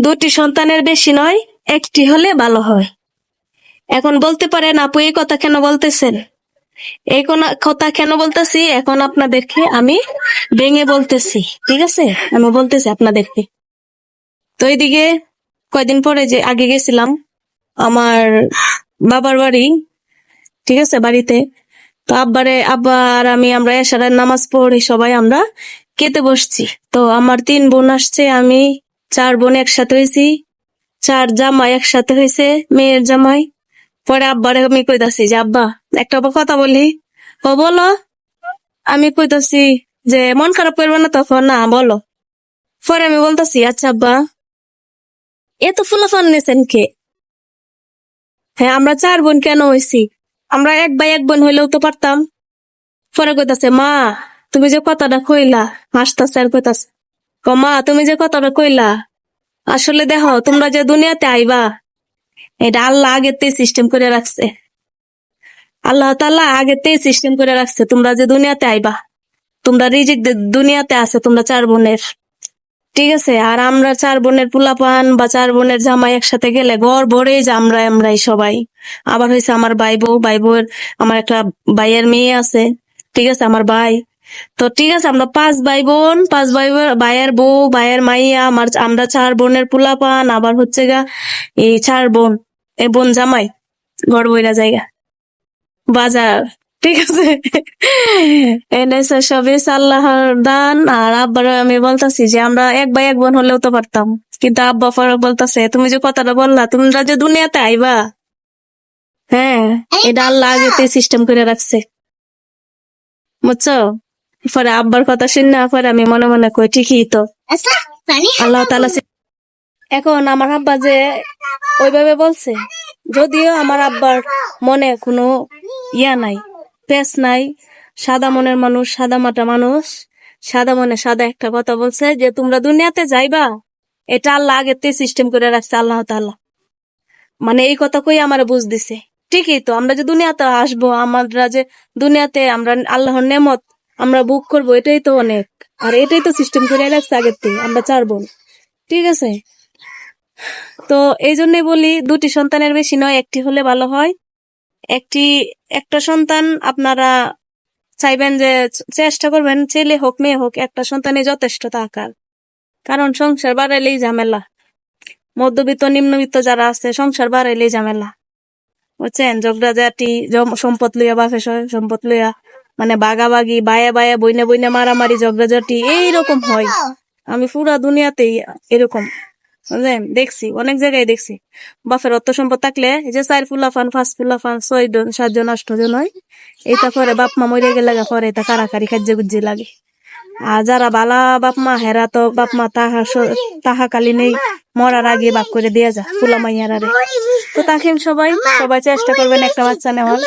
দুটি সন্তানের বেশি নয়, একটি হলে ভালো হয়। এখন বলতে পারেন, আপু, এই কথা কেন বলতেছেন? এই কোন- কথা কেন বলতেছি? এখন আপনাদেরকে আমি ভেঙে বলতেছি, ঠিক আছে? আমি বলতেছি আপনাদেরকে। তো এইদিকে কয়দিন পরে যে আগে গেছিলাম, আমার বাবার বাড়ি, ঠিক আছে, বাড়িতে। তো আব্বারে, আব্বা আর আমি আমরা এসারের নামাজ পড়ি, সবাই আমরা খেতে বসছি। তো আমার তিন বোন আসছে, আমি চার বোন একসাথে হয়েছি, চার জামাই একসাথে হয়েছে, মেয়ের জামাই। পরে আব্বারে আমি কইতাছি যে, আব্বা, একটা কথা বলি। ও বলো, আমি কইতাছি যে, মন খারাপ করবে না তখন না, বলো। পরে আমি বলতাছি আচ্ছা আব্বা এত ফুলাফান নেছেন কে? হ্যাঁ আমরা চার বোন কেন হয়েছি আমরা এক ভাই এক বোন হইলেও তো পারতাম। পরে কইতাছে, মা, তুমি যে কথাটা কইলা, হাসতাছে আর কইতাছে। ক মা, তুমি যে কথাটা কইলা, আসলে দেখো, তোমরা যে দুনিয়াতে আইবা, এটা আল্লাহ আগেতে সিস্টেম করে রাখছে। আল্লাহ তাল্লাহ আগেতেই সিস্টেম করে রাখছে, তোমরা যে দুনিয়াতে আইবা, তোমরা রিজিক দুনিয়াতে আছে, তোমরা চার বোনের। ঠিক আছে? আর আমরা চার বোনের পুলাপান বা চার বোনের জামাই একসাথে গেলে ঘর ভরে যে আমরা, আমরাই সবাই। আবার হয়েছে আমার ভাই বউ ভাই বউয়ের আমার একটা ভাইয়ের মেয়ে আছে, ঠিক আছে? আমার ভাই। তো ঠিক আছে আমরা পাঁচ ভাই বোন পাঁচ ভাই ভাইয়ের বউ ভাইয়ের মাইয়া আমার আমরা চার বোনের পুলাপান আবার হচ্ছে গা এই চার বোন এই বোন জামাই ঘর বইরা জায়গা বাজার ঠিক আছে? এনেছে সবই আল্লাহর দান আর আব্বার আমি বলতাছি যে আমরা এক ভাই এক বোন হলেও তো পারতাম। কিন্তু আব্বা পরে বলতাছে তুমি যে কথাটা বললা তোমরা যে দুনিয়াতে আইবা? হ্যাঁ এটা আল্লাহ আগেতে সিস্টেম করে রাখছে। বুঝছ? পরে আব্বার কথা শুনে পরে আমি মনে মনে কই, ঠিকই তো। আল্লাহ তালা এখন আমার আব্বা যে ওইভাবে বলছে, যদিও আমার আব্বার মনে কোনো ইয়া নাই পেস নাই, সাদা মনের মানুষ, সাদা মাটা মানুষ, সাদা মনে সাদা একটা কথা বলছে যে, তোমরা দুনিয়াতে যাইবা? এটা আল্লাহ আগেতে সিস্টেম করে রাখছে আল্লাহ তাআলা। মানে এই কথা কই আমার বুঝ দিছে। ঠিকই তো, আমরা যে দুনিয়াতে আসব, আমরা যে দুনিয়াতে আমরা আল্লাহর নেমত আমরা বুক করব, এটাই তো অনেক। আর এটাই তো সিস্টেম করে রাখছে আগের থেকে, আমরা চার বোন ঠিক আছে? তো এই জন্যই বলি, দুটি সন্তানের বেশি নয়, একটি হলে ভালো হয়। একটি, একটা সন্তান আপনারা চাইবেন যে, চেষ্টা করবেন, ছেলে হোক, মেয়ে হোক, একটা সন্তানই যথেষ্ট থাকার। কারণ সংসার বাড়াইলেই ঝামেলা। মধ্যবিত্ত, নিম্নবিত্ত যারা আছে, সংসার বাড়াইলেই ঝামেলা। বুঝছেন? ঝগড়াঝাটি সম্পদ লইয়া বাপে সম্পদ লইয়া। মানে বাগাবাগি বায়া বায়া বইনে বইনে মারামারি ঝগড়াঝাটি এইরকম হয়। আমি পুরা দুনিয়াতেই এরকম। বুঝলেন? দেখছি অনেক জায়গায় দেখছি। বাপের অর্থ সম্পদ থাকলে এই যে চার ফুলা ফান পাঁচ ফুলা ফান ছয় জন সাতজন আষ্টজন হয় এটা পরে বাপ মা মরে গেলে পরে এটা কারাকারি খাদ্য গুজ্জি লাগে। আর যারা বালা বাপ মা হেরা তো বাপ মা তাহা তাহা কালি নেই মরার আগে বাপ করে দিয়ে যা ফুলা মাইয়ারারে তো তাকে সবাই সবাই চেষ্টা করবেন একটা বাচ্চা নেওয়ার।